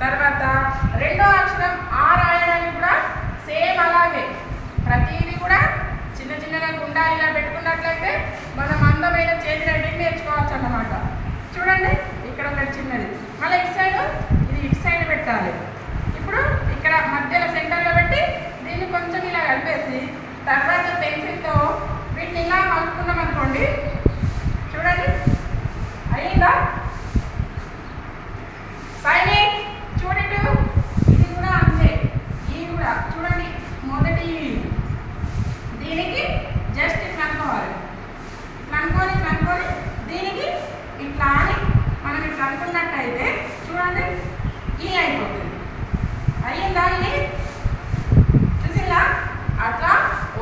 తర్వాత రెండో అక్షరం ఆ రాయడానికి కూడా సేమ్ అలాగే. ప్రతిదీ కూడా చిన్న చిన్నగా గుండా ఇలా పెట్టుకున్నట్లయితే మనం అందమైన చేతి రైటింగ్ నేర్చుకుంటాం దాన్ని అట్లా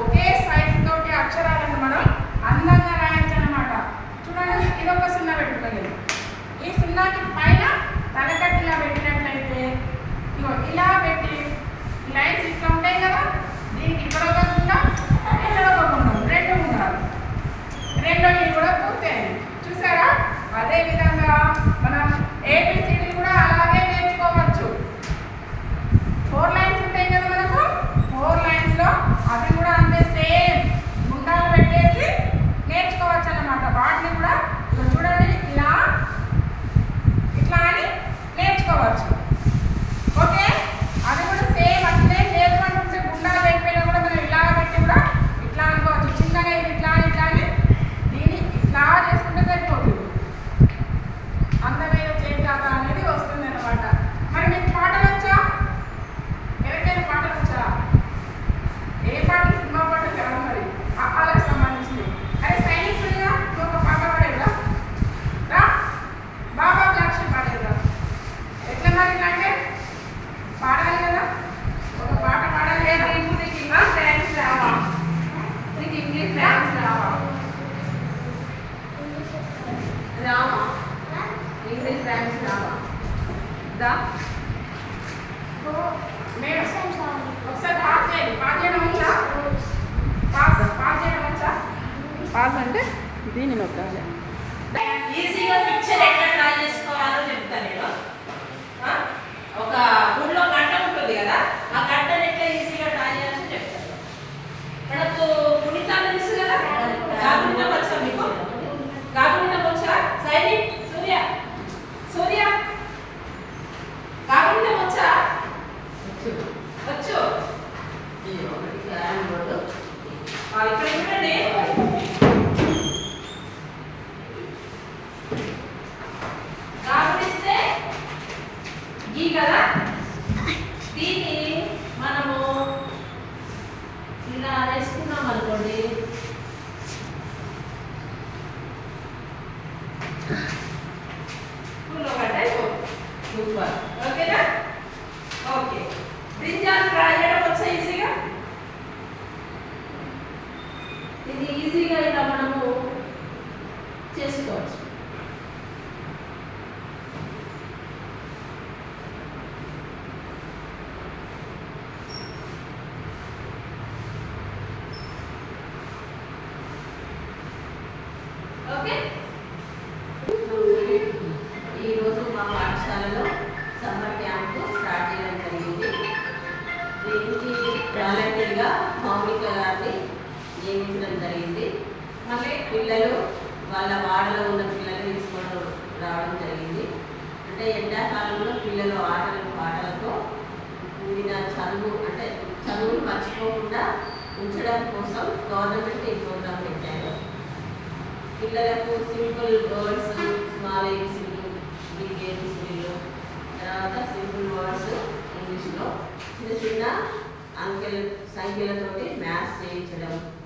ఒకే సైజ్ తోటి అక్షరాలను మనం అందంగా రాయొచ్చు అనమాట చూడండి ఇది ఒక సున్నా పెట్టుకోలేదు ఈ సున్నాకి పైన తలకట్టిలా పెట్టినట్లయితే ఇగో ఇలా పెట్టి లైన్స్ ఇట్లా ఉంటాయి కదా దీనికి ఇక్కడ ఒక గుండా ఇక్కడ ఒక గుండా రెండు ఉండాలి రెండో ఇది కూడా పూర్తయింది. చూసారా? అదేవిధంగా మనం ఏపీసీడీ కూడా ಈಗ దీన్ని పిల్లలు వాళ్ళ వాడలో ఉన్న పిల్లలు తీసుకొని రావడం జరిగింది. అంటే ఎండాకాలంలో పిల్లలు ఆటలు పాటలతో కూడిన చదువు అంటే చదువులు మర్చిపోకుండా ఉంచడం కోసం గవర్నమెంట్ ఈ ప్రోగ్రామ్ పెట్టారు. పిల్లలకు సింపుల్ వర్డ్స్ స్మాల్ ఏబిసీలు బిగ్ ఏబిసీలు తర్వాత సింపుల్ వర్డ్స్ ఇంగ్లీష్లో. చిన్న చిన్న అంకెల్ సంఖ్యలతోటి మ్యాథ్స్ చేయించడం.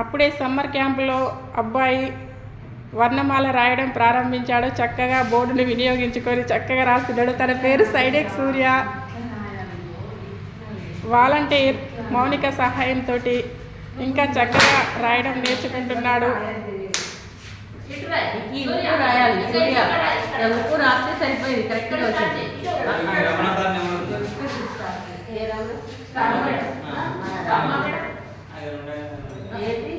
అప్పుడే సమ్మర్ క్యాంపులో అబ్బాయి వర్ణమాల రాయడం ప్రారంభించాడు. చక్కగా బోర్డుని వినియోగించుకొని చక్కగా రాస్తున్నాడు. తన పేరు సైడెక్ సూర్య. వాలంటీర్ మౌనిక సహాయంతో ఇంకా చక్కగా రాయడం నేర్చుకుంటున్నాడు. సరిపోయింది Bien.